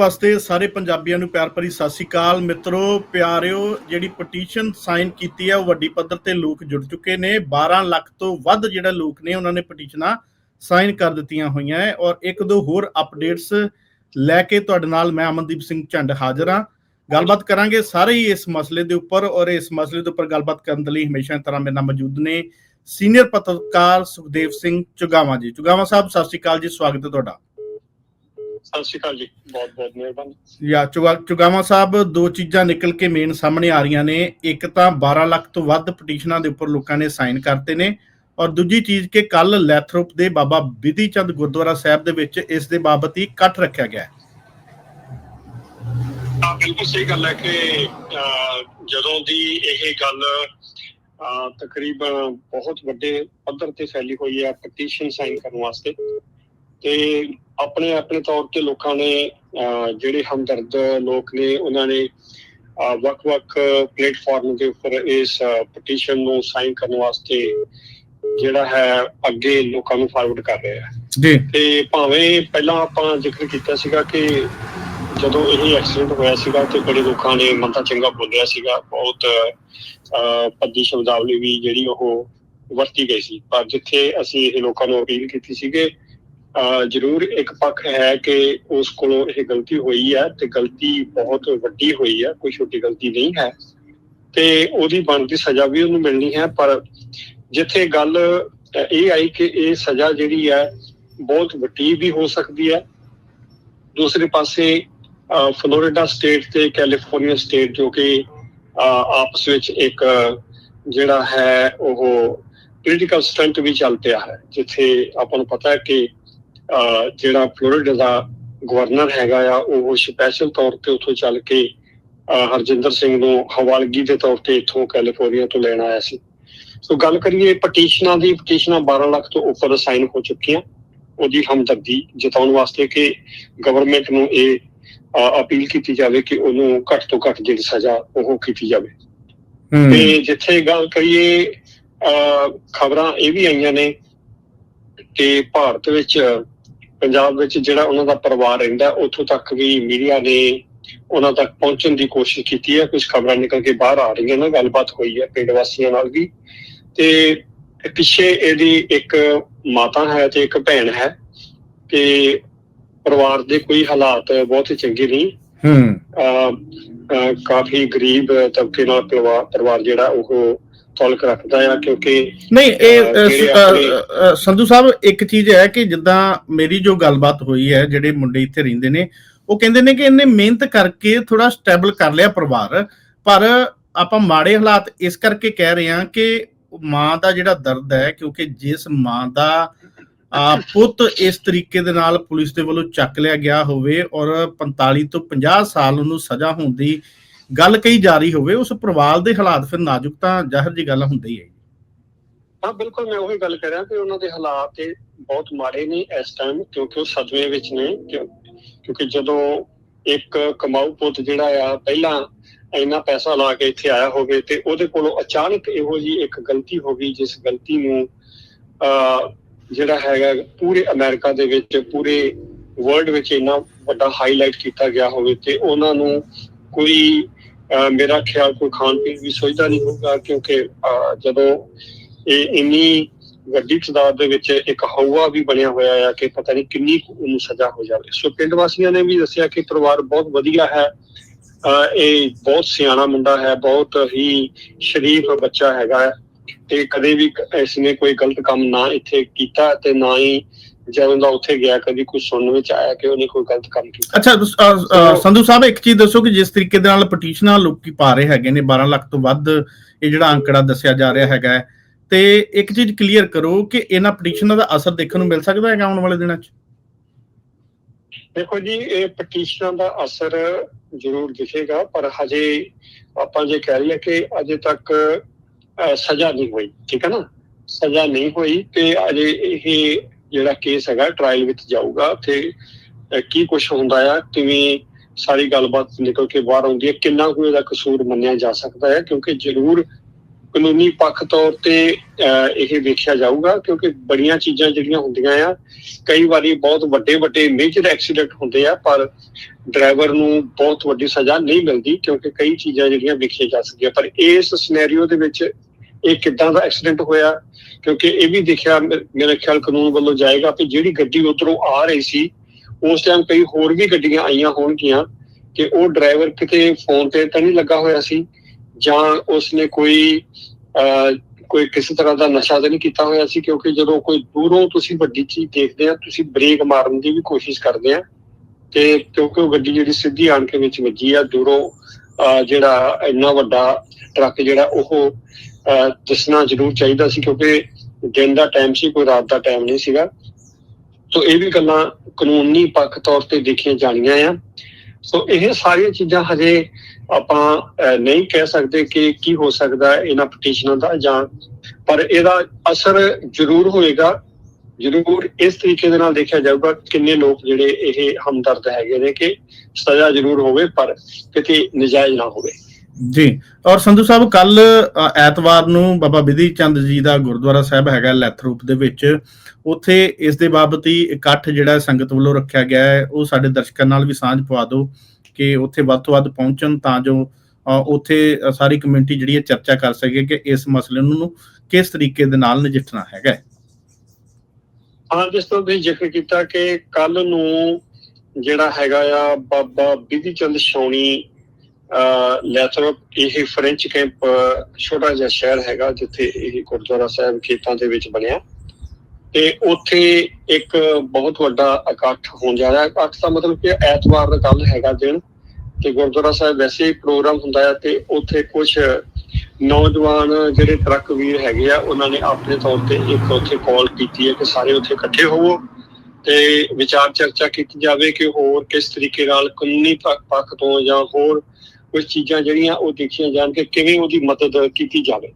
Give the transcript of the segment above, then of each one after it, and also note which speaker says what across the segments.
Speaker 1: ਵਾਸਤੇ ਸਾਰੇ ਪੰਜਾਬੀਆਂ ਨੂੰ ਪਿਆਰ ਭਰੀ ਸਤਿ ਸ਼੍ਰੀ ਅਕਾਲ। ਮਿੱਤਰੋ, ਪਿਆਰਿਓ, ਜਿਹੜੀ ਪਟੀਸ਼ਨ ਸਾਈਨ ਕੀਤੀ ਹੈ ਉਹ ਵੱਡੀ ਪੱਧਰ ਤੇ ਲੋਕ ਜੁੜ ਚੁੱਕੇ ਨੇ। 12 ਲੱਖ ਤੋਂ ਵੱਧ ਜਿਹੜਾ ਲੋਕ ਨੇ, ਉਹਨਾਂ ਨੇ ਪਟੀਸ਼ਨਾਂ ਸਾਈਨ ਕਰ ਦਿੱਤੀਆਂ ਹੋਈਆਂ ਹੈ ਔਰ ਇੱਕ ਦੋ ਹੋਰ ਅਪਡੇਟਸ ਲੈ ਕੇ ਤੁਹਾਡੇ ਨਾਲ ਮੈਂ ਅਮਨਦੀਪ ਸਿੰਘ ਝੰਡ ਹਾਜ਼ਰ ਹਾਂ। ਗੱਲਬਾਤ ਕਰਾਂਗੇ ਸਾਰੇ ਹੀ ਇਸ ਮਸਲੇ ਦੇ ਉੱਪਰ ਔਰ ਇਸ ਮਸਲੇ ਦੇ ਉੱਪਰ ਗੱਲਬਾਤ ਕਰਨ ਦੇ ਲਈ ਹਮੇਸ਼ਾ ਤਰ੍ਹਾਂ ਮੇਰੇ ਨਾਲ ਮੌਜੂਦ ਨੇ ਸੀਨੀਅਰ ਪੱਤਰਕਾਰ ਸੁਖਦੇਵ ਸਿੰਘ ਚੁਗਾਵਾ ਜੀ। ਚੁਗਾਵਾ ਸਾਹਿਬ, ਸਤਿ ਸ਼੍ਰੀ ਅਕਾਲ ਜੀ, ਸਵਾਗਤ ਹੈ ਤੁਹਾਡਾ।
Speaker 2: ਸਤਿ ਸ਼੍ਰੀ ਅਕਾਲ ਜੀ ਬਹੁਤ ਬਹੁਤ ਮਿਹਰਬਾਨੀ।
Speaker 1: ਯਾ ਚੁਗਾ ਚੁਗਾਵਾ ਸਾਹਿਬ ਦੋ ਚੀਜ਼ਾਂ ਨਿਕਲ ਕੇ ਮੇਨ ਸਾਹਮਣੇ ਆ ਰਹੀਆਂ ਨੇ। ਇੱਕ ਤਾਂ 12 ਲੱਖ ਤੋਂ ਵੱਧ ਪਟੀਸ਼ਨਾਂ ਦੇ ਉੱਪਰ ਲੋਕਾਂ ਨੇ ਸਾਈਨ ਕਰਤੇ ਨੇ। ਔਰ ਦੂਜੀ ਚੀਜ਼ ਕਿ ਕੱਲ ਲੈਥਰੋਪ ਦੇ ਬਾਬਾ ਬਿਧੀ ਚੰਦ ਗੁਰਦੁਆਰਾ ਸਾਹਿਬ ਦੇ ਵਿੱਚ ਇਸ ਦੇ ਬਾਬਤ ਹੀ ਇਕੱਠ ਰੱਖਿਆ ਗਿਆ ਹੈ।
Speaker 2: ਤਾਂ ਬਿਲਕੁਲ ਸਹੀ ਗੱਲ ਹੈ ਕਿ ਜਦੋਂ ਦੀ ਇਹ ਗੱਲ ਤਕਰੀਬਨ ਬਹੁਤ ਵੱਡੇ ਪੱਧਰ ਤੇ ਫੈਲੀ ਹੋਈ ਹੈ ਪਟੀਸ਼ਨ ਸਾਈਨ ਕਰਨ ਵਾਸਤੇ। ਤੇ ਆਪਣੇ ਆਪਣੇ ਤੌਰ ਤੇ ਲੋਕਾਂ ਨੇ ਜਿਹੜੇ ਹਮਦਰਦ ਲੋਕ ਨੇ ਉਹਨਾਂ ਨੇ ਵੱਖ-ਵੱਖ ਪਲੇਟਫਾਰਮ ਦੇ ਉੱਪਰ ਇਸ ਪਟੀਸ਼ਨ ਨੂੰ ਸਾਈਨ ਕਰਨ ਵਾਸਤੇ ਜਿਹੜਾ ਹੈ ਅੱਗੇ ਲੋਕਾਂ ਨੂੰ ਫਾਰਵਰਡ ਕਰ ਰਹੇ ਆ
Speaker 1: ਜੀ।
Speaker 2: ਤੇ ਭਾਵੇਂ ਪਹਿਲਾਂ ਆਪਾਂ ਜ਼ਿਕਰ ਕੀਤਾ ਸੀਗਾ ਕਿ ਜਦੋਂ ਇਹ ਐਕਸੀਡੈਂਟ ਹੋਇਆ ਸੀਗਾ ਤੇ ਬੜੇ ਲੋਕਾਂ ਨੇ ਮੰਦਾ ਚੰਗਾ ਬੋਲਿਆ ਸੀਗਾ ਬਹੁਤ ਭੱਦੀ ਸ਼ਬਦਾਵਲੀ ਵੀ ਜਿਹੜੀ ਉਹ ਵਰਤੀ ਗਈ ਸੀ। ਪਰ ਜਿੱਥੇ ਅਸੀਂ ਇਹ ਲੋਕਾਂ ਨੂੰ ਅਪੀਲ ਕੀਤੀ ਸੀਗੇ ਜ਼ਰੂਰ ਇੱਕ ਪੱਖ ਹੈ ਕਿ ਉਸ ਕੋਲੋਂ ਇਹ ਗਲਤੀ ਹੋਈ ਹੈ ਤੇ ਗਲਤੀ ਬਹੁਤ ਵੱਡੀ ਹੋਈ ਹੈ ਕੋਈ ਛੋਟੀ ਗਲਤੀ ਨਹੀਂ ਹੈ ਤੇ ਉਹਦੀ ਬਣਦੀ ਸਜ਼ਾ ਵੀ ਉਹਨੂੰ ਮਿਲਣੀ ਹੈ ਪਰ ਜਿੱਥੇ ਗੱਲ ਇਹ ਆਈ ਕਿ ਇਹ ਸਜ਼ਾ ਜਿਹੜੀ ਹੈ ਬਹੁਤ ਵੱਡੀ ਵੀ ਹੋ ਸਕਦੀ ਹੈ। ਦੂਸਰੇ ਪਾਸੇ ਅਹ, ਫਲੋਰੀਡਾ ਸਟੇਟ ਤੇ ਕੈਲੀਫੋਰਨੀਆ ਸਟੇਟ ਜੋ ਕਿ ਅਹ, ਆਪਸ ਵਿੱਚ ਇੱਕ ਜਿਹੜਾ ਹੈ ਉਹ ਪੋਲੀਟੀਕਲ ਸਟੰਟ ਵੀ ਚੱਲ ਪਿਆ ਹੈ ਜਿੱਥੇ ਆਪਾਂ ਨੂੰ ਪਤਾ ਹੈ ਕਿ ਜਿਹੜਾ ਫਲੋਰੀਡਾ ਦਾ ਗਵਰਨਰ ਹੈਗਾ ਆ ਉਹ ਸਪੈਸ਼ਲ ਤੌਰ ਤੇ ਉੱਥੋਂ ਚੱਲ ਕੇ ਹਰਜਿੰਦਰ ਸਿੰਘ ਨੂੰ ਹਵਾਲਗੀ ਦੇ ਤੌਰ ਤੇ ਇੱਥੋਂ ਕੈਲੀਫੋਰਨੀਆ ਤੋਂ ਲੈਣ ਆਇਆ ਸੀ। ਸੋ ਗੱਲ ਕਰੀਏ ਪਟੀਸ਼ਨਾਂ ਦੀ ਪਟੀਸ਼ਨਾਂ 12 ਲੱਖ ਤੋਂ ਉੱਪਰ ਸਾਈਨ ਹੋ ਚੁੱਕੀਆਂ। ਉਹਦੀ ਹਮਦਰਦੀ ਜਤਾਉਣ ਵਾਸਤੇ ਕਿ ਗਵਰਨਮੈਂਟ ਨੂੰ ਇਹ ਅਪੀਲ ਕੀਤੀ ਜਾਵੇ ਕਿ ਉਹਨੂੰ ਘੱਟ ਤੋਂ ਘੱਟ ਜਿਹੜੀ ਸਜ਼ਾ ਉਹ ਕੀਤੀ ਜਾਵੇ। ਤੇ ਜਿੱਥੇ ਗੱਲ ਕਰੀਏ ਖਬਰਾਂ ਇਹ ਵੀ ਆਈਆਂ ਨੇ ਕਿ ਭਾਰਤ ਵਿੱਚ ਪੰਜਾਬ ਵਿੱਚ ਜਿਹੜਾ ਉਹਨਾਂ ਦਾ ਪਰਿਵਾਰ ਰਹਿੰਦਾ ਉੱਥੋਂ ਤੱਕ ਵੀ ਮੀਡੀਆ ਨੇ ਉਹਨਾਂ ਤੱਕ ਪਹੁੰਚਣ ਦੀ ਕੋਸ਼ਿਸ਼ ਕੀਤੀ ਹੈ। ਕੁਝ ਖਬਰਾਂ ਨਿਕਲ ਕੇ ਬਾਹਰ ਆ ਰਹੀਆਂ ਨੇ ਗੱਲਬਾਤ ਹੋਈ ਹੈ ਪਿੰਡ ਵਾਸੀਆਂ ਨਾਲ ਵੀ। ਤੇ ਪਿੱਛੇ ਇਹਦੀ ਇੱਕ ਮਾਤਾ ਹੈ ਤੇ ਇੱਕ ਭੈਣ ਹੈ ਕਿ ਪਰਿਵਾਰ ਦੇ ਕੋਈ ਹਾਲਾਤ ਬਹੁਤ ਚੰਗੇ ਨਹੀਂ
Speaker 1: ਹੂੰ।
Speaker 2: ਕਾਫੀ ਗਰੀਬ ਤਬਕੇ ਨਾਲ ਪਰਿਵਾਰ ਜਿਹੜਾ ਉਹ ਤਾਲੁਕ ਰੱਖਦਾ ਆ ਕਿਉਂਕਿ
Speaker 1: ਨਹੀਂ ਇਹ ਸੰਧੂ ਸਾਹਿਬ ਇੱਕ ਚੀਜ਼ ਹੈ ਕਿ ਜਿੱਦਾਂ ਮੇਰੀ ਜੋ ਗੱਲਬਾਤ ਹੋਈ ਹੈ ਜਿਹੜੇ ਮੁੰਡੇ ਇੱਥੇ ਰਹਿੰਦੇ ਨੇ ਉਹ ਕਹਿੰਦੇ ਨੇ ਕਿ ਇਹਨੇ ਮਿਹਨਤ ਕਰਕੇ ਥੋੜਾ ਸਟੇਬਲ ਕਰ ਲਿਆ ਪਰਿਵਾਰ ਪਰ ਆਪਾਂ ਮਾੜੇ ਹਾਲਾਤ ਇਸ ਕਰਕੇ ਕਹਿ ਰਹੇ ਹਾਂ ਕਿ ਮਾਂ ਦਾ ਜਿਹੜਾ ਦਰਦ ਹੈ ਕਿਉਂਕਿ ਜਿਸ ਮਾਂ ਦਾ ਆ ਪੁੱਤ ਇਸ ਤਰੀਕੇ ਦੇ ਨਾਲ ਪੁਲਿਸ ਦੇ ਵੱਲੋਂ ਚੱਕ ਲਿਆ ਗਿਆ ਹੋਵੇ ਔਰ 45 ਤੋਂ 50 ਸਾਲ ਉਹਨੂੰ ਸਜ਼ਾ ਹੋਣ ਦੀ ਗੱਲ ਕਹੀ ਜਾ ਰਹੀ ਹੋਵੇ ਉਸ ਪਰਿਵਾਰ ਦੇ ਹਾਲਾਤ ਫਿਰ ਨਾਜ਼ੁਕ ਤਾਂ ਜ਼ਾਹਰ ਜੀ ਗੱਲ ਹੁੰਦੀ ਹੀ ਹੈ
Speaker 2: ਹਾਂ ਬਿਲਕੁਲ ਮੈਂ ਉਹੀ ਗੱਲ ਕਰ ਰਿਹਾ ਕਿ ਉਹਨਾਂ ਦੇ ਹਾਲਾਤ ਬਹੁਤ ਮਾੜੇ ਨੇ ਇਸ ਟਾਈਮ ਕਿਉਂਕਿ ਉਹ ਸਦਮੇ ਵਿੱਚ ਨੇ ਕਿਉਂਕਿ ਜਦੋਂ ਇੱਕ ਕਮਾਊ ਪੁੱਤ ਜਿਹੜਾ ਆ ਪਹਿਲਾਂ ਇੰਨਾ ਪੈਸਾ ਲਾ ਕੇ ਇੱਥੇ ਆਇਆ ਹੋਵੇ ਤੇ ਉਹਦੇ ਕੋਲੋਂ ਅਚਾਨਕ ਇਹੋ ਜੀ ਇੱਕ ਗਲਤੀ ਹੋ ਗਈ ਜਿਸ ਗਲਤੀ ਨੂੰ ਅਹ, ਜਿਹੜਾ ਹੈਗਾ ਪੂਰੇ ਅਮਰੀਕਾ ਦੇ ਵਿੱਚ ਪੂਰੇ ਵਰਲਡ ਵਿੱਚ ਇੰਨਾ ਵੱਡਾ ਹਾਈਲਾਈਟ ਕੀਤਾ ਗਿਆ ਹੋਵੇ ਤੇ ਉਹਨਾਂ ਨੂੰ ਕੋਈ ਮੇਰਾ ਖਿਆਲ ਕੋਈ ਖਾਣ ਪੀਣ ਵੀ ਸੋਚਦਾ ਨਹੀਂ ਹੋਊਗਾ, ਕਿਉਂਕਿ ਜਦੋਂ ਇਹ ਇੰਨੀ ਵੱਡੀ ਤਾਦਾਦ ਦੇ ਵਿੱਚ ਇੱਕ ਹਵਾ ਵੀ ਬਣਿਆ ਹੋਇਆ ਆ ਕਿ ਪਤਾ ਨਹੀਂ ਕਿੰਨੀ ਕੁ ਉਹਨੂੰ ਸਜ਼ਾ ਹੋ ਜਾਵੇ। ਸੋ ਪਿੰਡ ਵਾਸੀਆਂ ਨੇ ਵੀ ਦੱਸਿਆ ਕਿ ਪਰਿਵਾਰ ਬਹੁਤ ਵਧੀਆ ਹੈ। ਅਹ ਇਹ ਬਹੁਤ ਸਿਆਣਾ ਮੁੰਡਾ ਹੈ, ਬਹੁਤ ਹੀ ਸ਼ਰੀਫ ਬੱਚਾ ਹੈਗਾ ਹੈ ਤੇ ਕਦੇ ਵੀ ਇਸ ਨੇ ਕੋਈ ਗਲਤ ਕੰਮ ਨਾ ਇੱਥੇ ਕੀਤਾ ਤੇ ਨਾ ਹੀ ਜਦੋਂ ਦਾ ਉੱਥੇ ਗਿਆ ਕਦੀ ਕੁਝ ਸੁਣਨ ਵਿੱਚ ਆਇਆ ਕਿ ਉਹਨੇ ਕੋਈ ਗਲਤ ਕੰਮ ਕੀਤਾ।
Speaker 1: ਅੱਛਾ ਸੰਧੂ ਸਾਹਿਬ ਇੱਕ ਚੀਜ਼ ਦੱਸੋ ਕਿ ਜਿਸ ਤਰੀਕੇ ਦੇ ਨਾਲ ਪਟੀਸ਼ਨਾਂ ਲੋਕੀ ਪਾ ਰਹੇ ਹੈਗੇ ਨੇ 12 ਲੱਖ ਤੋਂ ਵੱਧ ਇਹ ਜਿਹੜਾ ਅੰਕੜਾ ਦੱਸਿਆ ਜਾ ਰਿਹਾ ਹੈਗਾ ਹੈ, ਤੇ ਇੱਕ ਚੀਜ਼ ਕਲੀਅਰ ਕਰੋ ਕਿ ਇਹਨਾਂ ਪਟੀਸ਼ਨਾਂ ਦਾ ਅਸਰ ਦੇਖਣ ਨੂੰ ਮਿਲ ਸਕਦਾ ਹੈਗਾ ਆਉਣ ਵਾਲੇ ਦਿਨਾਂ 'ਚ?
Speaker 2: ਦੇਖੋ ਜੀ ਇਹ ਪਟੀਸ਼ਨਾਂ ਦਾ ਅਸਰ ਜ਼ਰੂਰ ਦਿਖੇਗਾ ਪਰ ਹਜੇ ਆਪਾਂ ਜੇ ਕਹਿ ਲਈਏ ਕਿ ਅਜੇ ਤੱਕ ਸਜ਼ਾ ਨਹੀਂ ਹੋਈ ਠੀਕ ਹੈ ਨਾ? ਸਜ਼ਾ ਨਹੀਂ ਹੋਈ ਤੇ ਅਜੇ ਇਹ ਜਿਹੜਾ ਕੇਸ ਹੈਗਾ ਟ੍ਰਾਇਲ ਵਿੱਚ ਜਾਊਗਾ ਤੇ ਕੀ ਕੁਝ ਹੁੰਦਾ ਆ, ਕਿਵੇਂ ਸਾਰੀ ਗੱਲਬਾਤ ਨਿਕਲ ਕੇ ਬਾਹਰ ਆਉਂਦੀ ਹੈ, ਕਿੰਨਾ ਕੁ ਇਹਦਾ ਕਸੂਰ ਮੰਨਿਆ ਜਾ ਸਕਦਾ ਹੈ, ਕਿਉਂਕਿ ਜ਼ਰੂਰ ਕਾਨੂੰਨੀ ਪੱਖ ਤੌਰ ਤੇ ਇਹ ਵੇਖਿਆ ਜਾਊਗਾ, ਕਿਉਂਕਿ ਬੜੀਆਂ ਚੀਜ਼ਾਂ ਜਿਹੜੀਆਂ ਹੁੰਦੀਆਂ ਆ, ਕਈ ਵਾਰੀ ਬਹੁਤ ਵੱਡੇ ਵੱਡੇ ਮੇਜਰ ਐਕਸੀਡੈਂਟ ਹੁੰਦੇ ਆ, ਪਰ ਡਰਾਈਵਰ ਨੂੰ ਬਹੁਤ ਵੱਡੀ ਸਜ਼ਾ ਨਹੀਂ ਮਿਲਦੀ, ਕਿਉਂਕਿ ਕਈ ਚੀਜ਼ਾਂ ਜਿਹੜੀਆਂ ਵੇਖੀਆਂ ਜਾ ਸਕਦੀਆਂ, ਪਰ ਇਸ ਸਿਨੈਰੀਓ ਦੇ ਵਿੱਚ ਇਹ ਕਿੱਦਾਂ ਦਾ ਐਕਸੀਡੈਂਟ ਹੋਇਆ? ਕਿਉਂਕਿ ਇਹ ਵੀ ਦੇਖਿਆ ਮੇਰੇ ਖਿਆਲ ਕਾਨੂੰਨ ਵੱਲੋਂ ਜਾਏਗਾ ਕਿ ਜਿਹੜੀ ਗੱਡੀ ਉਧਰੋਂ ਆ ਰਹੀ ਸੀ ਉਸ ਟਾਈਮ ਕਈ ਹੋਰ ਵੀ ਗੱਡੀਆਂ ਆਈਆਂ ਹੋਣਗੀਆਂ ਕਿ ਉਹ ਡਰਾਈਵਰ ਕਿਤੇ ਫੋਨ ਤੇ ਤਾਂ ਨਹੀਂ ਲੱਗਾ ਹੋਇਆ ਸੀ ਜਾਂ ਉਸਨੇ ਕੋਈ ਕੋਈ ਕਿਸੇ ਤਰ੍ਹਾਂ ਦਾ ਨਸ਼ਾ ਤਾਂ ਨਹੀਂ ਕੀਤਾ ਹੋਇਆ ਸੀ ਕਿਉਂਕਿ ਜਦੋਂ ਕੋਈ ਦੂਰੋਂ ਤੁਸੀਂ ਵੱਡੀ ਚੀਜ਼ ਦੇਖਦੇ ਆ ਤੁਸੀਂ ਬ੍ਰੇਕ ਮਾਰਨ ਦੀ ਵੀ ਕੋਸ਼ਿਸ਼ ਕਰਦੇ ਆ ਤੇ ਕਿਉਂਕਿ ਉਹ ਗੱਡੀ ਜਿਹੜੀ ਸਿੱਧੀ ਆਣ ਕੇ ਵਿੱਚ ਵੱਜੀ ਆ ਦੂਰੋਂ ਅਹ, ਜਿਹੜਾ ਇੰਨਾ ਵੱਡਾ ਟਰੱਕ ਜਿਹੜਾ ਉਹ ਦੱਸਣਾ ਜ਼ਰੂਰ ਚਾਹੀਦਾ ਸੀ ਕਿਉਂਕਿ ਦਿਨ ਦਾ ਟਾਈਮ ਸੀ, ਕੋਈ ਰਾਤ ਦਾ ਟਾਈਮ ਨਹੀਂ ਸੀਗਾ। ਸੋ ਇਹ ਵੀ ਗੱਲਾਂ ਕਾਨੂੰਨੀ ਪੱਖ ਤੌਰ ਤੇ ਦੇਖੀਆਂ ਜਾਣੀਆਂ ਆ। ਸੋ ਇਹ ਸਾਰੀਆਂ ਚੀਜ਼ਾਂ ਹਜੇ ਆਪਾਂ ਨਹੀਂ ਕਹਿ ਸਕਦੇ ਕਿ ਕੀ ਹੋ ਸਕਦਾ ਇਹਨਾਂ ਪਟੀਸ਼ਨਾਂ ਦਾ ਜਾਂ ਪਰ ਇਹਦਾ ਅਸਰ ਜ਼ਰੂਰ ਹੋਏਗਾ। ਜ਼ਰੂਰ ਇਸ ਤਰੀਕੇ ਦੇ ਨਾਲ ਦੇਖਿਆ ਜਾਊਗਾ ਕਿੰਨੇ ਲੋਕ ਜਿਹੜੇ ਇਹ ਹਮਦਰਦ ਹੈਗੇ ਨੇ ਕਿ ਸਜ਼ਾ ਜ਼ਰੂਰ ਹੋਵੇ ਪਰ ਕਿਤੇ ਨਜਾਇਜ਼ ਨਾ ਹੋਵੇ।
Speaker 1: ਜੀ, ਔਰ ਸੰਧੂ ਸਾਹਿਬ, ਕੱਲ ਐਤਵਾਰ ਨੂੰ ਬਾਬਾ ਬਿਧੀ ਚੰਦ ਜੀ ਦਾ ਗੁਰਦੁਆਰਾ ਸਾਹਿਬ ਹੈਗਾ ਲੈਥਰੂਪ ਦੇ ਵਿੱਚ। ਉੱਥੇ ਇਸ ਦੇ ਬਾਬਤ ਇਕੱਠ ਜਿਹੜਾ ਸੰਗਤ ਵੱਲੋਂ ਰੱਖਿਆ ਗਿਆ ਹੈ, ਉਹ ਸਾਡੇ ਦਰਸ਼ਕਾਂ ਨਾਲ ਵੀ ਸਾਂਝ ਪਵਾ ਦਿਓ ਕਿ ਉੱਥੇ ਵੱਧ ਤੋਂ ਵੱਧ ਪਹੁੰਚਣ ਤਾਂ ਜੋ ਉੱਥੇ ਸਾਰੀ ਕਮਿਊਨਿਟੀ ਜਿਹੜੀ ਹੈ ਚਰਚਾ ਕਰ ਸਕੇ ਕਿ ਇਸ ਮਸਲੇ ਨੂੰ ਕਿਸ ਤਰੀਕੇ ਦੇ ਨਾਲ ਨਜਿੱਠਣਾ ਹੈਗਾ ਹਾਂ।
Speaker 2: ਜਿਸ ਤਰ੍ਹਾਂ ਤੁਸੀਂ ਜ਼ਿਕਰ ਕੀਤਾ ਕਿ ਕੱਲ ਨੂੰ ਜਿਹੜਾ ਹੈਗਾ ਆ ਬਾਬਾ ਬਿਧੀ ਚੰਦ ਛਾਉਣੀ ਲੈਥਰਪ ਇਹ ਫ੍ਰੈਂਚ ਕੈਂਪ ਛੋਟਾ ਜਿਹਾ ਸ਼ਹਿਰ ਹੈਗਾ, ਜਿੱਥੇ ਇਹ ਗੁਰਦੁਆਰਾ ਸਾਹਿਬ ਖੇਤਾਂ ਦੇ ਵਿੱਚ ਬਣਿਆ। ਤੇ ਉੱਥੇ ਇੱਕ ਬਹੁਤ ਵੱਡਾ ਇਕੱਠ ਹੋਣ ਜਾ ਰਿਹਾ। ਇਕੱਠ ਦਾ ਮਤਲਬ ਕਿ ਐਤਵਾਰ ਦਾ ਕੱਲ ਹੈਗਾ ਦਿਨ। ਤੇ ਗੁਰਦੁਆਰਾ ਸਾਹਿਬ ਵੈਸੇ ਪ੍ਰੋਗਰਾਮ ਹੁੰਦਾ ਹੈ ਤੇ ਉੱਥੇ ਕੁਝ ਨੌਜਵਾਨ ਜਿਹੜੇ ਟਰੱਕ ਵੀਰ ਹੈਗੇ ਆ, ਉਹਨਾਂ ਨੇ ਆਪਣੇ ਤੌਰ ਤੇ ਇੱਕ ਉੱਥੇ ਕਾਲ ਕੀਤੀ ਹੈ ਕਿ ਸਾਰੇ ਉੱਥੇ ਇਕੱਠੇ ਹੋਵੋ ਤੇ ਵਿਚਾਰ ਚਰਚਾ ਕੀਤੀ ਜਾਵੇ ਕਿ ਹੋਰ ਕਿਸ ਤਰੀਕੇ ਨਾਲ ਕਾਨੂੰਨੀ ਪੱਖ ਤੋਂ ਜਾਂ ਹੋਰ ਕੁਝ ਚੀਜ਼ਾਂ ਜਿਹੜੀਆਂ ਉਹ ਦੇਖੀਆਂ ਜਾਣ ਕਿ ਕਿਵੇਂ ਉਹਦੀ ਮਦਦ ਕੀਤੀ ਜਾਵੇ।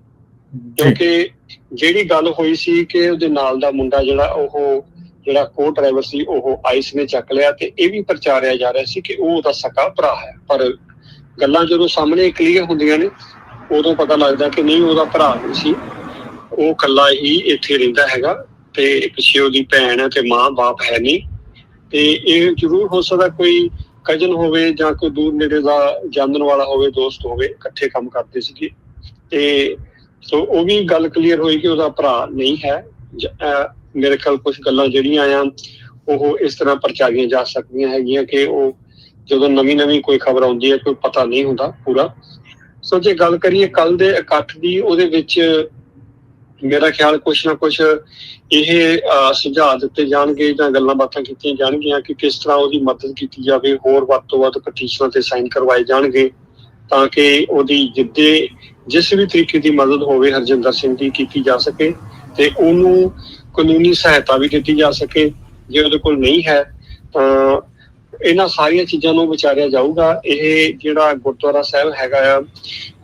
Speaker 2: ਕਿਉਂਕਿ ਜਿਹੜੀ ਗੱਲ ਹੋਈ ਸੀ ਕਿ ਉਹਦੇ ਨਾਲ ਦਾ ਮੁੰਡਾ ਜਿਹੜਾ ਉਹ ਜਿਹੜਾ ਕੋ ਡਰਾਈਵਰ ਸੀ ਉਹ ਆਈਸ ਨੇ ਚੱਕ ਲਿਆ ਤੇ ਇਹ ਵੀ ਪ੍ਰਚਾਰਿਆ ਜਾ ਰਿਹਾ ਸੀ ਕਿ ਉਹ ਉਹਦਾ ਸਕਾ ਭਰਾ ਹੈ। ਪਰ ਗੱਲਾਂ ਜਦੋਂ ਸਾਹਮਣੇ ਕਲੀਅਰ ਹੁੰਦੀਆਂ ਨੇ ਉਦੋਂ ਪਤਾ ਲੱਗਦਾ ਕਿ ਨਹੀਂ ਉਹਦਾ ਭਰਾ ਨਹੀਂ ਸੀ। ਉਹ ਕੱਲਾ ਹੀ ਇੱਥੇ ਰਹਿੰਦਾ ਹੈਗਾ ਤੇ ਪਿੱਛੇ ਉਹਦੀ ਭੈਣ ਹੈ ਤੇ ਮਾਂ ਬਾਪ ਹੈ ਨਹੀਂ। ਤੇ ਇਹ ਜ਼ਰੂਰ ਹੋ ਸਕਦਾ ਕੋਈ ਕਜ਼ਨ ਹੋਵੇ ਜਾਂ ਕੋਈ ਦੂਰ ਨੇੜੇ ਦਾ ਜਾਣਨ ਵਾਲਾ ਹੋਵੇ, ਦੋਸਤ ਹੋਵੇ, ਇਕੱਠੇ ਕੰਮ ਕਰਦੇ ਸੀਗੇ। ਤੇ ਸੋ ਉਹ ਵੀ ਗੱਲ ਕਲੀਅਰ ਹੋਈ ਕਿ ਉਹਦਾ ਭਰਾ ਨਹੀਂ ਹੈ। ਮੇਰੇ ਖਿਆਲ ਕੁਝ ਗੱਲਾਂ ਜਿਹੜੀਆਂ ਆ, ਉਹ ਇਸ ਤਰ੍ਹਾਂ ਪ੍ਰਚਾਰੀਆਂ ਜਾ ਸਕਦੀਆਂ ਹੈਗੀਆਂ ਕਿ ਉਹ ਜਦੋਂ ਨਵੀਂ ਨਵੀਂ ਕੋਈ ਖਬਰ ਆਉਂਦੀ ਹੈ, ਕੋਈ ਪਤਾ ਨਹੀਂ ਹੁੰਦਾ ਪੂਰਾ। ਸੋ ਜੇ ਗੱਲ ਕਰੀਏ ਕੱਲ ਦੇ ਇਕੱਠ ਦੀ, ਉਹਦੇ ਵਿੱਚ ਮੇਰਾ ਖਿਆਲ ਕੁਛ ਨਾ ਕੁਛ ਇਹ ਸੁਝਾਅ ਦਿੱਤੇ ਜਾਣਗੇ ਜਾਂ ਗੱਲਾਂ ਬਾਤਾਂ ਕੀਤੀਆਂ ਜਾਣਗੀਆਂ ਕਿ ਕਿਸ ਤਰ੍ਹਾਂ ਉਹਦੀ ਮਦਦ ਕੀਤੀ ਜਾਵੇ, ਹੋਰ ਵੱਧ ਤੋਂ ਵੱਧ ਪਟੀਸ਼ਨਾਂ ਤੇ ਸਾਈਨ ਕਰਵਾਏ ਜਾਣਗੇ ਤਾਂ ਕਿ ਉਹਦੀ ਜਿੱਦੇ, ਜਿਸ ਵੀ ਤਰੀਕੇ ਦੀ ਮਦਦ ਹੋਵੇ ਹਰਜਿੰਦਰ ਸਿੰਘ ਦੀ ਕੀਤੀ ਜਾ ਸਕੇ ਤੇ ਉਹਨੂੰ ਕਾਨੂੰਨੀ ਸਹਾਇਤਾ ਵੀ ਦਿੱਤੀ ਜਾ ਸਕੇ। ਜੇ ਉਹਦੇ ਕੋਲ ਨਹੀਂ ਹੈ ਤਾਂ ਇਹਨਾਂ ਸਾਰੀਆਂ ਚੀਜ਼ਾਂ ਨੂੰ ਵਿਚਾਰਿਆ ਜਾਊਗਾ। ਇਹ ਜਿਹੜਾ ਗੁਰਦੁਆਰਾ ਸਾਹਿਬ ਹੈਗਾ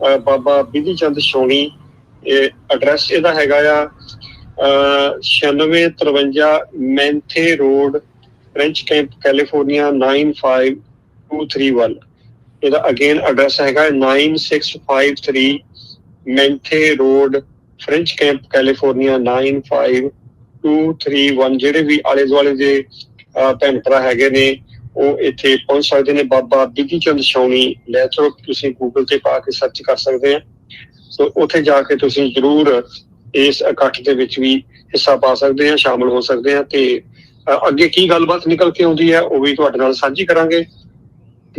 Speaker 2: ਆ ਬਾਬਾ ਬਿਧੀ ਚੰਦ ਛੋਣੀ ਇਹ ਐਡਰੈਸ ਇਹਦਾ ਹੈਗਾ ਆ ਅਹ 9653 Manthey road French camp California 95231 ਇਹਦਾ ਅਗੇਨ ਐਡਰੈਸ ਹੈਗਾ 9653 Manthey road French camp California 95231 ਜਿਹੜੇ ਵੀ ਆਲੇ ਦੁਆਲੇ ਦੇ ਅਹ, ਭੈਣ ਭਰਾ ਹੈਗੇ ਨੇ ਉਹ ਇੱਥੇ ਪਹੁੰਚ ਸਕਦੇ ਨੇ। ਬਾਬਾ ਬਿਧੀ ਚੰਦ ਛਾਉਣੀ ਲੈ ਚੋ ਤੁਸੀਂ ਗੂਗਲ ਤੇ ਪਾ ਕੇ ਸਰਚ ਕਰ ਸਕਦੇ ਆ। ਸੋ ਉੱਥੇ ਜਾ ਕੇ ਤੁਸੀਂ ਜ਼ਰੂਰ ਇਸ ਇਕੱਠ ਦੇ ਵਿੱਚ ਵੀ ਹਿੱਸਾ ਪਾ ਸਕਦੇ ਆ ਸ਼ਾਮਲ ਹੋ ਸਕਦੇ ਆ ਤੇ ਅੱਗੇ ਕੀ ਗੱਲਬਾਤ ਨਿਕਲ ਕੇ ਆਉਂਦੀ ਹੈ ਉਹ ਵੀ ਤੁਹਾਡੇ ਨਾਲ ਸਾਂਝੀ ਕਰਾਂਗੇ।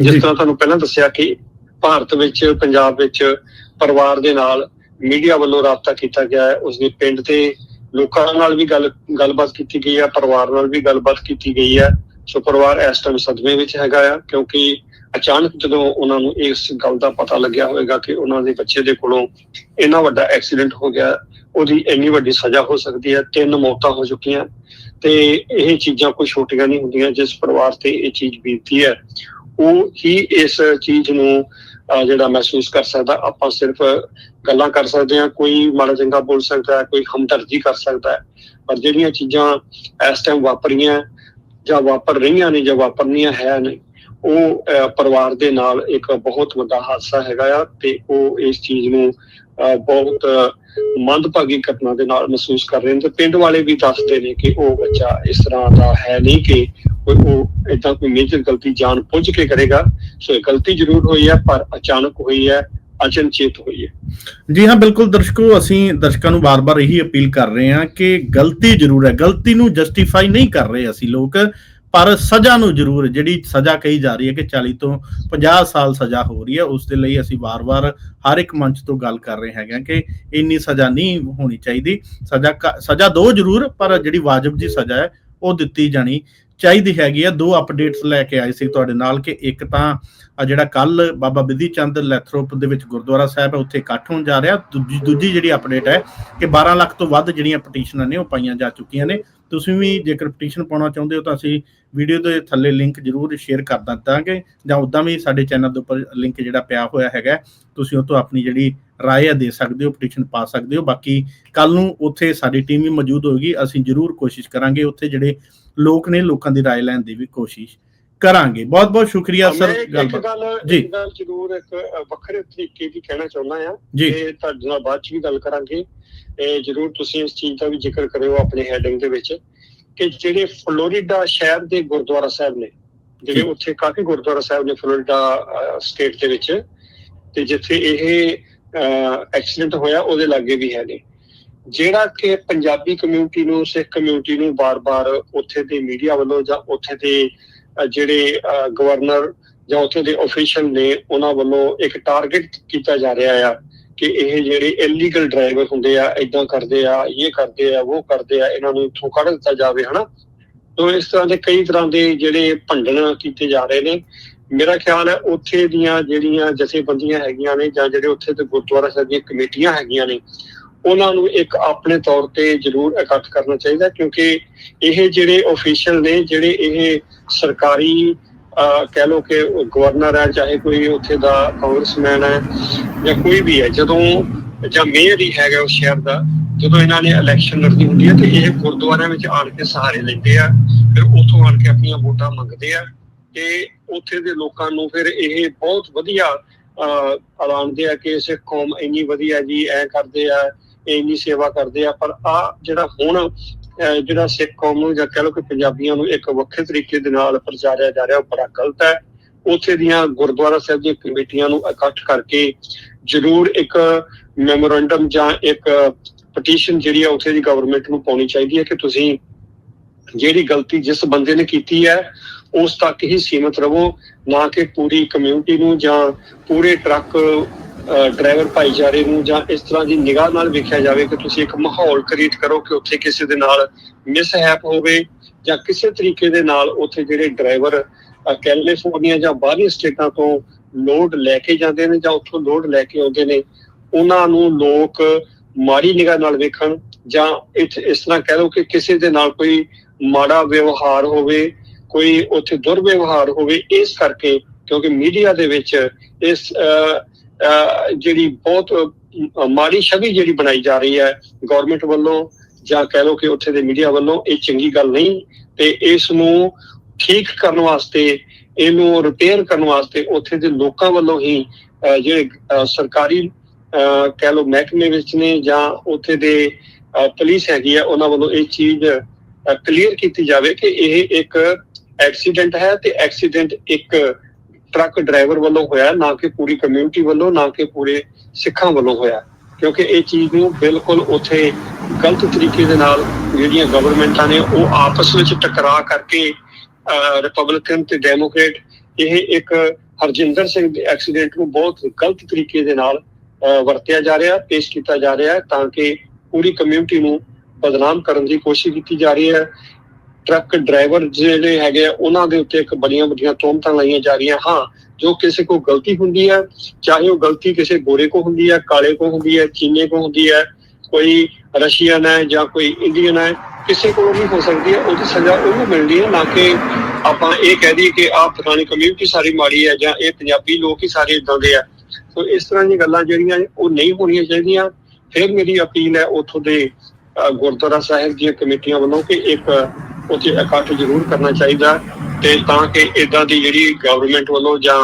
Speaker 2: ਜਿਸ। ਤਰ੍ਹਾਂ ਤੁਹਾਨੂੰ ਪਹਿਲਾਂ ਦੱਸਿਆ ਕਿ ਭਾਰਤ ਵਿੱਚ ਪੰਜਾਬ ਵਿੱਚ ਪਰਿਵਾਰ ਦੇ ਨਾਲ ਮੀਡੀਆ ਵੱਲੋਂ ਰਾਬਤਾ ਕੀਤਾ ਗਿਆ ਹੈ। ਉਸ ਦੇ ਪਿੰਡ ਦੇ ਲੋਕਾਂ ਨਾਲ ਵੀ ਗੱਲ ਗੱਲਬਾਤ ਕੀਤੀ ਗਈ ਹੈ ਪਰਿਵਾਰ ਨਾਲ ਵੀ ਗੱਲਬਾਤ ਕੀਤੀ ਗਈ ਹੈ। ਸੋ ਪਰਿਵਾਰ ਇਸ ਟਾਈਮ ਸਦਮੇ ਵਿੱਚ ਹੈਗਾ ਆ ਕਿਉਂਕਿ ਅਚਾਨਕ ਜਦੋਂ ਉਹਨਾਂ ਨੂੰ ਇਸ ਗੱਲ ਦਾ ਪਤਾ ਲੱਗਿਆ ਹੋਵੇਗਾ ਕਿ ਉਹਨਾਂ ਦੇ ਬੱਚੇ ਦੇ ਕੋਲੋਂ ਇੰਨਾ ਵੱਡਾ ਐਕਸੀਡੈਂਟ ਹੋ ਗਿਆ, ਉਹਦੀ ਇੰਨੀ ਵੱਡੀ ਸਜ਼ਾ ਹੋ ਸਕਦੀ ਹੈ, ਤਿੰਨ ਮੌਤਾਂ ਹੋ ਚੁੱਕੀਆਂ। ਤੇ ਇਹ ਚੀਜ਼ਾਂ ਕੋਈ ਛੋਟੀਆਂ ਨਹੀਂ ਹੁੰਦੀਆਂ, ਜਿਸ ਪਰਿਵਾਰ ਤੇ ਇਹ ਚੀਜ਼ ਬੀਤਦੀ ਹੈ। ਉਹ ਹੀ ਇਸ ਚੀਜ਼ ਨੂੰ ਜਿਹੜਾ ਮਹਿਸੂਸ ਕਰ ਸਕਦਾ, ਆਪਾਂ ਸਿਰਫ ਗੱਲਾਂ ਕਰ ਸਕਦੇ ਹਾਂ, ਕੋਈ ਮਾੜਾ ਚੰਗਾ ਬੋਲ ਸਕਦਾ ਹੈ, ਕੋਈ ਹਮਦਰਦੀ ਕਰ ਸਕਦਾ ਹੈ। ਪਰ ਜਿਹੜੀਆਂ ਚੀਜ਼ਾਂ ਇਸ ਟਾਈਮ ਵਾਪਰੀਆਂ ਜਾਂ ਵਾਪਰ ਰਹੀਆਂ ਨੇ ਜਾਂ ਵਾਪਰਨੀਆਂ ਹੈ ਨੇ ਉਹ ਪਰਿਵਾਰ ਦੇ ਨਾਲ ਇੱਕ ਬਹੁਤ ਵੱਡਾ ਹਾਦਸਾ ਹੈਗਾ ਆ ਤੇ ਉਹ ਇਸ ਚੀਜ਼ ਨੂੰ ਬਹੁਤ ਮੰਦਭਾਗੀ ਘਟਨਾ ਦੇ ਨਾਲ ਮਹਿਸੂਸ ਕਰ ਰਹੇ ਨੇ ਤੇ ਪਿੰਡ ਵਾਲੇ ਵੀ ਦੱਸਦੇ ਨੇ ਕਿ ਉਹ ਬੱਚਾ ਇਸ ਤਰ੍ਹਾਂ ਦਾ ਹੈ ਨਹੀਂ ਕਿ ਕੋਈ ਉਹ ਇਦਾਂ ਕੋਈ ਮੇਜਰ ਗਲਤੀ ਜਾਣ ਪੁੱਝ ਕੇ ਕਰੇਗਾ। ਸੋ ਇਹ ਗਲਤੀ ਜ਼ਰੂਰ ਹੋਈ ਹੈ, ਪਰ ਅਚਾਨਕ ਹੋਈ ਹੈ, ਅਚਨਚੇਤ ਹੋਈ ਹੈ।
Speaker 1: ਜੀ ਹਾਂ, ਬਿਲਕੁਲ ਦਰਸ਼ਕੋ, ਅਸੀਂ ਦਰਸ਼ਕਾਂ ਨੂੰ ਬਾਰ-ਬਾਰ ਇਹੀ ਅਪੀਲ ਕਰ ਰਹੇ ਹਾਂ ਕਿ ਗਲਤੀ ਜ਼ਰੂਰ ਹੈ। ਗਲਤੀ ਨੂੰ ਜਸਟੀਫਾਈ ਨਹੀਂ ਕਰ ਰਹੇ ਅਸੀਂ ਲੋਕ। ਪਰ ਸਜ਼ਾ ਨੂੰ ਜ਼ਰੂਰ, ਜਿਹੜੀ ਸਜ਼ਾ ਕਹੀ ਜਾ ਰਹੀ ਹੈ ਕਿ 40 ਤੋਂ 50 ਸਾਲ ਸਜ਼ਾ ਹੋ ਰਹੀ ਹੈ, ਉਸ ਦੇ ਲਈ ਅਸੀਂ ਵਾਰ-ਵਾਰ ਹਰ ਇੱਕ ਮੰਚ ਤੋਂ ਗੱਲ ਕਰ ਰਹੇ ਹੈਗੇ ਹਾਂ ਕਿ ਇੰਨੀ ਸਜ਼ਾ ਨਹੀਂ ਹੋਣੀ ਚਾਹੀਦੀ। ਸਜ਼ਾ ਸਜ਼ਾ ਦੋ ਜ਼ਰੂਰ, ਪਰ ਜਿਹੜੀ ਵਾਜਬ ਦੀ ਸਜ਼ਾ ਹੈ, ਉਹ ਦਿੱਤੀ ਜਾਣੀ ਚਾਹੀਦੀ ਹੈਗੀ ਆ ਦੋ ਅਪਡੇਟਸ ਲੈ ਕੇ ਆਏ ਸੀ ਤੁਹਾਡੇ ਨਾਲ ਕਿ ਇੱਕ ਤਾਂ ਜਿਹੜਾ ਕੱਲ ਬਾਬਾ ਬਿਧੀ ਚੰਦ ਲੈਥਰੋਪ ਦੇ ਵਿੱਚ ਗੁਰਦੁਆਰਾ ਸਾਹਿਬ ਹੈ, ਉੱਥੇ ਇਕੱਠ ਹੋਣ ਜਾ ਰਿਹਾ। ਦੂਜੀ ਦੂਜੀ ਜਿਹੜੀ ਅਪਡੇਟ ਹੈ ਕਿ 12 ਲੱਖ ਤੋਂ ਵੱਧ ਜਿਹੜੀਆਂ ਪਟੀਸ਼ਨਾਂ ਨੇ, ਉਹ ਪਾਈਆਂ ਜਾ ਚੁੱਕੀਆਂ ਨੇ। ਤੁਸੀਂ ਵੀ ਜੇਕਰ ਪਟੀਸ਼ਨ ਪਾਉਣਾ ਚਾਹੁੰਦੇ ਹੋ ਤਾਂ ਅਸੀਂ ਵੀਡੀਓ ਦੇ ਥੱਲੇ ਲਿੰਕ ਜ਼ਰੂਰ ਸ਼ੇਅਰ ਕਰ ਦਿੱਤਾਂਗੇ ਜਾਂ ਉਦਾਂ ਵੀ ਸਾਡੇ ਚੈਨਲ ਦੇ ਉੱਪਰ ਲਿੰਕ ਜਿਹੜਾ ਪਿਆ ਹੋਇਆ ਹੈਗਾ ਤੁਸੀਂ ਉਹ ਤੋਂ ਆਪਣੀ ਜਿਹੜੀ ਰਾਏ ਆ ਦੇ ਸਕਦੇ ਹੋ ਪਟੀਸ਼ਨ ਪਾ ਸਕਦੇ ਹੋ। ਬਾਕੀ ਕੱਲ ਨੂੰ ਉੱਥੇ ਸਾਡੀ ਟੀਮ ਵੀ ਮੌਜੂਦ ਹੋਏਗੀ ਅਸੀਂ ਜ਼ਰੂਰ ਕੋਸ਼ਿਸ਼ ਕਰਾਂਗੇ ਉੱਥੇ ਜਿਹੜੇ ਲੋਕ ਨੇ ਲੋਕਾਂ ਦੀ ਰਾਏ ਲੈਣ ਦੀ ਵੀ ਕੋਸ਼ਿਸ਼ ਕਰਾਂਗੇ। ਬਹੁਤ ਬਹੁਤ ਸ਼ੁਕਰੀਆ ਸਰ ਗੱਲਬਾਤ।
Speaker 2: ਗੱਲ
Speaker 1: ਜੀ।
Speaker 2: ਗੱਲ ਜ਼ਰੂਰ ਇੱਕ ਵੱਖਰੇ ਤਰੀਕੇ ਦੀ ਕਹਿਣਾ ਚਾਹੁੰਦਾ ਆ ਤੇ ਤੁਹਾਡੇ ਨਾਲ ਬਾਅਦ ਚ ਵੀ ਗੱਲ ਕਰਾਂਗੇ। ਇਹ ਜ਼ਰੂਰ ਤੁਸੀਂ ਇਸ ਚੀਜ਼ ਦਾ ਵੀ ਜ਼ਿਕਰ ਕਰਿਓ ਆਪਣੇ ਹੈਡਿੰਗ ਦੇ ਵਿੱਚ ਕਿ ਜਿਹੜੇ ਫਲੋਰੀਡਾ ਸ਼ਹਿਰ ਦੇ ਗੁਰਦੁਆਰਾ ਸਾਹਿਬ ਨੇ ਜਿਹੜੇ। ਉੱਥੇ ਕਾਫੀ ਗੁਰਦੁਆਰਾ ਸਾਹਿਬ ਨੇ ਫਲੋਰੀਡਾ ਸਟੇਟ ਦੇ ਵਿੱਚ ਤੇ ਜਿੱਥੇ ਇਹ ਐਕਸੀਡੈਂਟ ਹੋਇਆ ਉਹਦੇ ਲਾਗੇ ਵੀ ਹੈ ਨੇ ਜਿਹੜਾ ਕਿ ਪੰਜਾਬੀ ਕਮਿਊਨਿਟੀ ਨੂੰ ਸਿੱਖ ਕਮਿਊਨਿਟੀ ਨੂੰ ਬਾਰ-ਬਾਰ ਉੱਥੇ ਦੇ ਮੀਡੀਆ ਵੱਲੋਂ ਜਾਂ ਉੱਥੇ ਦੇ ਜਿਹੜੇ ਗਵਰਨਰ ਜਾਂ ਉੱਥੇ ਦੇ ਅਫੀਸ਼ੀਅਲ ਨੇ ਉਹਨਾਂ ਵੱਲੋਂ ਇੱਕ ਟਾਰਗੇਟ ਕੀਤਾ ਜਾ ਰਿਹਾ ਆ ਕਿ ਇਹ ਜਿਹੜੇ ਇਲੀਗਲ ਡਰਾਈਵਰ ਹੁੰਦੇ ਆ ਇਦਾਂ ਕਰਦੇ ਆ, ਇਹ ਕਰਦੇ ਆ, ਉਹ ਕਰਦੇ ਆ, ਇਹਨਾਂ ਨੂੰ ਇੱਥੋਂ ਕੱਢ ਦਿੱਤਾ ਜਾਵੇ, ਹਨਾ? ਤੋਂ ਇਸ ਤਰ੍ਹਾਂ ਦੇ ਕਈ ਤਰ੍ਹਾਂ ਦੇ ਜਿਹੜੇ ਭੰਡਣ ਕੀਤੇ ਜਾ ਰਹੇ ਨੇ। ਮੇਰਾ ਖਿਆਲ ਹੈ ਉੱਥੇ ਦੀਆਂ ਜਿਹੜੀਆਂ ਜਥੇਬੰਦੀਆਂ ਹੈਗੀਆਂ ਨੇ ਜਾਂ ਜਿਹੜੇ ਉੱਥੇ ਦੇ ਗੁਰਦੁਆਰਾ ਸਾਹਿਬ ਦੀਆਂ ਕਮੇਟੀਆਂ ਹੈਗੀਆਂ ਨੇ, ਉਹਨਾਂ ਨੂੰ ਇੱਕ ਆਪਣੇ ਤੌਰ ਤੇ ਜ਼ਰੂਰ ਇਕੱਠ ਕਰਨਾ ਚਾਹੀਦਾ, ਕਿਉਂਕਿ ਇਹ ਜਿਹੜੇ ਅਫੀਸ਼ੀਅਲ ਨੇ, ਜਿਹੜੇ ਇਹ ਸਰਕਾਰੀ ਕਹਿ ਲੋ ਕਿ ਗਵਰਨਰ ਹੈ, ਚਾਹੇ ਕੋਈ ਉੱਥੇ ਦਾ ਕਾਂਗਰਸਮੈਨ ਹੈ ਜਾਂ ਕੋਈ ਵੀ ਹੈ, ਜਦੋਂ ਜਾਂ ਮੇਅਰ ਹੀ ਹੈਗਾ ਉਸ ਸ਼ਹਿਰ ਦਾ, ਜਦੋਂ ਇਹਨਾਂ ਨੇ ਇਲੈਕਸ਼ਨ ਲੜਨੀ ਹੁੰਦੀ ਹੈ, ਤੇ ਇਹ ਗੁਰਦੁਆਰਿਆਂ ਵਿੱਚ ਆਣ ਕੇ ਸਹਾਰੇ ਲੈਂਦੇ ਆ, ਫਿਰ ਉੱਥੋਂ ਆਣ ਕੇ ਆਪਣੀਆਂ ਵੋਟਾਂ ਮੰਗਦੇ ਆ, ਤੇ ਉੱਥੇ ਦੇ ਲੋਕਾਂ ਨੂੰ ਫਿਰ ਇਹ ਬਹੁਤ ਵਧੀਆ ਐਲਾਨਦੇ ਆ ਕਿ ਸਿੱਖ ਕੌਮ ਇੰਨੀ ਵਧੀਆ ਜੀ, ਐ ਕਰਦੇ ਆ ਇਹ ਇੰਨੀ ਸੇਵਾ ਕਰਦੇ ਆ, ਪਰ ਆ ਜਿਹੜਾ ਹੁਣ ਜਿਹੜਾ ਸਿੱਖ ਕੌਮ ਨੂੰ ਜਾਂ ਕਹਿ ਲਓ ਕਿ ਪੰਜਾਬੀਆਂ ਨੂੰ ਇੱਕ ਵੱਖਰੇ ਤਰੀਕੇ ਦੇ ਨਾਲ ਪ੍ਰਚਾਰਿਆ ਜਾ ਰਿਹਾ, ਉਹ ਬੜਾ ਗਲਤ ਹੈ। ਉੱਥੇ ਦੀਆਂ ਗੁਰਦੁਆਰਾ ਸਾਹਿਬ ਦੀਆਂ ਕਮੇਟੀਆਂ ਨੂੰ ਇਕੱਠ ਕਰਕੇ ਜ਼ਰੂਰ ਇੱਕ ਮੈਮੋਰੈਂਡਮ ਜਾਂ ਇੱਕ ਪਟੀਸ਼ਨ ਜਿਹੜੀ ਆ ਉੱਥੇ ਦੀ ਗਵਰਨਮੈਂਟ ਨੂੰ ਪਾਉਣੀ ਚਾਹੀਦੀ ਹੈ ਕਿ ਤੁਸੀਂ ਜਿਹੜੀ ਗਲਤੀ ਜਿਸ ਬੰਦੇ ਨੇ ਕੀਤੀ ਹੈ, ਉਸ ਤੱਕ ਹੀ ਸੀਮਤ ਰਹੋ, ਨਾ ਕਿ ਪੂਰੀ ਕਮਿਊਨਿਟੀ ਨੂੰ ਜਾਂ ਪੂਰੇ ਟਰੱਕ ਡਰਾਈਵਰ ਭਾਈਚਾਰੇ ਨੂੰ ਜਾਂ ਇਸ ਤਰ੍ਹਾਂ ਦੀ ਨਿਗਾਹ ਨਾਲ ਵੇਖਿਆ ਜਾਵੇ ਕਿ ਤੁਸੀਂ ਇੱਕ ਮਾਹੌਲ ਕ੍ਰੀਏਟ ਕਰੋ ਕਿ ਉੱਥੇ ਕਿਸੇ ਦੇ ਨਾਲ ਮਿਸਹੈਪ ਹੋਵੇ ਜਾਂ ਕਿਸੇ ਤਰੀਕੇ ਦੇ ਨਾਲ ਉੱਥੇ ਜਿਹੜੇ ਡਰਾਈਵਰ ਕੈਲੀਫੋਰਨੀਆ ਜਾਂ ਬਾਹਰੀ ਸਟੇਟਾਂ ਤੋਂ ਲੋਡ ਲੈ ਕੇ ਜਾਂਦੇ ਨੇ ਜਾਂ ਉੱਥੋਂ ਲੋਡ ਲੈ ਕੇ ਆਉਂਦੇ ਨੇ ਉਹਨਾਂ ਨੂੰ ਲੋਕ ਮਾੜੀ ਨਿਗਾਹ ਨਾਲ ਵੇਖਣ ਜਾਂ ਇੱਥੇ ਇਸ ਤਰ੍ਹਾਂ ਕਹਿ ਲਓ ਕਿ ਕਿਸੇ ਦੇ ਨਾਲ ਕੋਈ ਮਾੜਾ ਵਿਵਹਾਰ ਹੋਵੇ ਕੋਈ ਉੱਥੇ ਦੁਰਵਿਵਹਾਰ ਹੋਵੇ ਇਸ ਕਰਕੇ ਕਿਉਂਕਿ ਮੀਡੀਆ ਦੇ ਵਿੱਚ ਇਸ ਅਹ, ਜਿਹੜੀ ਬਹੁਤ ਮਾੜੀ ਛਵੀ ਜਿਹੜੀ ਬਣਾਈ ਜਾ ਰਹੀ ਹੈ ਗਵਰਨਮੈਂਟ ਵੱਲੋਂ ਜਾਂ ਕਹਿ ਲਓ ਕਿ ਉੱਥੇ ਦੇ ਮੀਡੀਆ ਵੱਲੋਂ ਇਹ ਚੰਗੀ ਗੱਲ ਨਹੀਂ ਤੇ ਇਸ ਨੂੰ ਠੀਕ ਕਰਨ ਵਾਸਤੇ ਇਹਨੂੰ ਰਿਪੇਅਰ ਕਰਨ ਵਾਸਤੇ ਉੱਥੇ ਦੇ ਲੋਕਾਂ ਵੱਲੋਂ ਹੀ ਜਿਹੜੇ ਸਰਕਾਰੀ ਅਹ, ਕਹਿ ਲਓ ਮਹਿਕਮੇ ਵਿੱਚ ਨੇ ਜਾਂ ਉੱਥੇ ਦੇ ਪੁਲਿਸ ਹੈਗੀ ਆ ਉਹਨਾਂ ਵੱਲੋਂ ਇਹ ਚੀਜ਼ ਕਲੀਅਰ ਕੀਤੀ ਜਾਵੇ ਕਿ ਇਹ ਇੱਕ ਐਕਸੀਡੈਂਟ ਹੈ ਤੇ ਐਕਸੀਡੈਂਟ ਇੱਕ ਟਰੱਕ ਡਰਾਈਵਰ ਵੱਲੋਂ ਹੋਇਆ ਨਾ ਕਿ ਪੂਰੀ ਕਮਿਊਨਿਟੀ ਵੱਲੋਂ ਨਾ ਕਿ ਪੂਰੇ ਸਿੱਖਾਂ ਵੱਲੋਂ ਹੋਇਆ। ਕਿਉਂਕਿ ਇਹ ਚੀਜ਼ ਨੂੰ ਬਿਲਕੁਲ ਉੱਥੇ ਗਲਤ ਤਰੀਕੇ ਦੇ ਨਾਲ ਜਿਹੜੀਆਂ ਗਵਰਨਮੈਂਟਾਂ ਨੇ ਉਹ ਆਪਸ ਵਿੱਚ ਟਕਰਾਅ ਕਰਕੇ ਰਿਪਬਲਿਕਨ ਤੇ ਡੈਮੋਕ੍ਰੇਟ ਇਹ ਇੱਕ ਹਰਜਿੰਦਰ ਸਿੰਘ ਦੇ ਐਕਸੀਡੈਂਟ ਨੂੰ ਬਹੁਤ ਗਲਤ ਤਰੀਕੇ ਦੇ ਨਾਲ ਅਹ, ਵਰਤਿਆ ਜਾ ਰਿਹਾ ਪੇਸ਼ ਕੀਤਾ ਜਾ ਰਿਹਾ ਹੈ ਤਾਂ ਕਿ ਪੂਰੀ ਕਮਿਊਨਿਟੀ ਨੂੰ ਬਦਨਾਮ ਕਰਨ ਦੀ ਕੋਸ਼ਿਸ਼ ਕੀਤੀ ਜਾ ਰਹੀ ਹੈ। ਟਰੱਕ ਡਰਾਈਵਰ ਜਿਹੜੇ ਹੈਗੇ ਆ ਉਹਨਾਂ ਦੇ ਉੱਤੇ ਇੱਕ ਬੜੀਆਂ ਵੱਡੀਆਂ ਤੋਮਤਾਂ ਲਾਈਆਂ ਜਾ ਰਹੀਆਂ। ਹਾਂ ਜੋ ਕਿਸੇ ਕੋ ਗਲਤੀ ਹੁੰਦੀ ਹੈ ਚਾਹੇ ਉਹ ਗਲਤੀ ਕਿਸੇ ਗੋਰੇ ਕੋ ਹੁੰਦੀ ਹੈ ਕਾਲੇ ਕੋ ਹੁੰਦੀ ਹੈ ਚੀਨੇ ਕੋ ਹੁੰਦੀ ਹੈ ਕੋਈ ਰਸ਼ੀਅਨ ਹੈ ਜਾਂ ਕੋਈ ਇੰਡੀਅਨ ਹੈ ਕਿਸੇ ਕੋਲ ਵੀ ਹੋ ਸਕਦੀ ਹੈ। ਉਹਦੀ ਸਜ਼ਾ ਉਹਨੂੰ ਮਿਲਦੀ ਹੈ ਨਾ ਕਿ ਆਪਾਂ ਇਹ ਕਹਿ ਦਈਏ ਕਿ ਆਹ ਫਲਾਣੀ ਕਮਿਊਨਿਟੀ ਸਾਰੀ ਮਾੜੀ ਹੈ ਜਾਂ ਇਹ ਪੰਜਾਬੀ ਲੋਕ ਹੀ ਸਾਰੇ ਇਦਾਂ ਦੇ ਆ। ਸੋ ਇਸ ਤਰ੍ਹਾਂ ਦੀਆਂ ਗੱਲਾਂ ਜਿਹੜੀਆਂ ਉਹ ਨਹੀਂ ਹੋਣੀਆਂ ਚਾਹੀਦੀਆਂ। ਫਿਰ ਮੇਰੀ ਅਪੀਲ ਹੈ ਉੱਥੋਂ ਦੇ ਅਹ, ਗੁਰਦੁਆਰਾ ਸਾਹਿਬ ਦੀਆਂ ਕਮੇਟੀਆਂ ਵੱਲੋਂ ਕਿ ਇੱਕ ਉੱਥੇ ਇਕੱਠ ਜ਼ਰੂਰ ਕਰਨਾ ਚਾਹੀਦਾ ਤੇ ਤਾਂ ਕਿ ਇਦਾਂ ਦੀ ਜਿਹੜੀ ਗਵਰਨਮੈਂਟ ਵੱਲੋਂ ਜਾਂ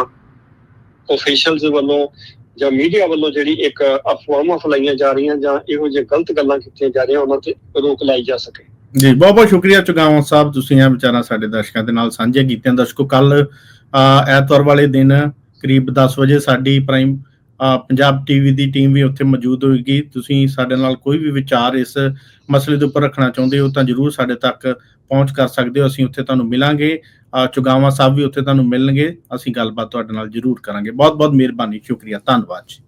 Speaker 2: ਅਫੀਸ਼ੀਅਲਸ ਵੱਲੋਂ ਜਾਂ ਮੀਡੀਆ ਵੱਲੋਂ ਜਿਹੜੀ ਇੱਕ ਅਫਵਾਹਾਂ ਫੈਲਾਈਆਂ ਜਾ ਰਹੀਆਂ ਜਾਂ ਇਹੋ ਜਿਹੇ ਗਲਤ ਗੱਲਾਂ ਕੀਤੀਆਂ ਜਾ ਰਹੀਆਂ, ਉਹਨਾਂ ਤੇ ਰੋਕ ਲਾਈ ਜਾ ਸਕੇ।
Speaker 1: ਜੀ, ਬਹੁਤ ਬਹੁਤ ਸ਼ੁਕਰੀਆ ਚੁਗਾਵਾਂ ਸਾਹਿਬ, ਤੁਸੀਂ ਇਹ ਵਿਚਾਰਾਂ ਸਾਡੇ ਦਰਸ਼ਕਾਂ ਦੇ ਨਾਲ ਸਾਂਝੇ ਕੀਤੀਆਂ। ਦਰਸ਼ਕੋ ਕੱਲ ਐਤਵਾਰ ਵਾਲੇ ਦਿਨ ਕਰੀਬ 10 ਵਜੇ ਸਾਡੀ ਪ੍ਰਾਈਮ ਪੰਜਾਬ ਟੀਵੀ ਦੀ ਟੀਮ ਵੀ ਉੱਥੇ ਮੌਜੂਦ ਹੋਏਗੀ। ਤੁਸੀਂ ਸਾਡੇ ਨਾਲ ਕੋਈ ਵੀ ਵਿਚਾਰ ਇਸ ਮਸਲੇ ਦੇ ਉੱਪਰ ਰੱਖਣਾ ਚਾਹੁੰਦੇ ਹੋ ਤਾਂ ਜਰੂਰ ਸਾਡੇ ਤੱਕ ਪਹੁੰਚ ਕਰ ਸਕਦੇ ਹੋ ਅਸੀਂ ਉੱਥੇ ਤੁਹਾਨੂੰ ਮਿਲਾਂਗੇ। ਅ, ਚੁਗਾਵਾਂ ਸਾਹਿਬ ਵੀ ਉੱਥੇ ਤੁਹਾਨੂੰ ਮਿਲਣਗੇ। ਅਸੀਂ ਗੱਲਬਾਤ ਤੁਹਾਡੇ ਨਾਲ ਜਰੂਰ ਕਰਾਂਗੇ। ਬਹੁਤ ਬਹੁਤ ਮਿਹਰਬਾਨੀ ਸ਼ੁਕਰੀਆ ਧੰਨਵਾਦ ਜੀ।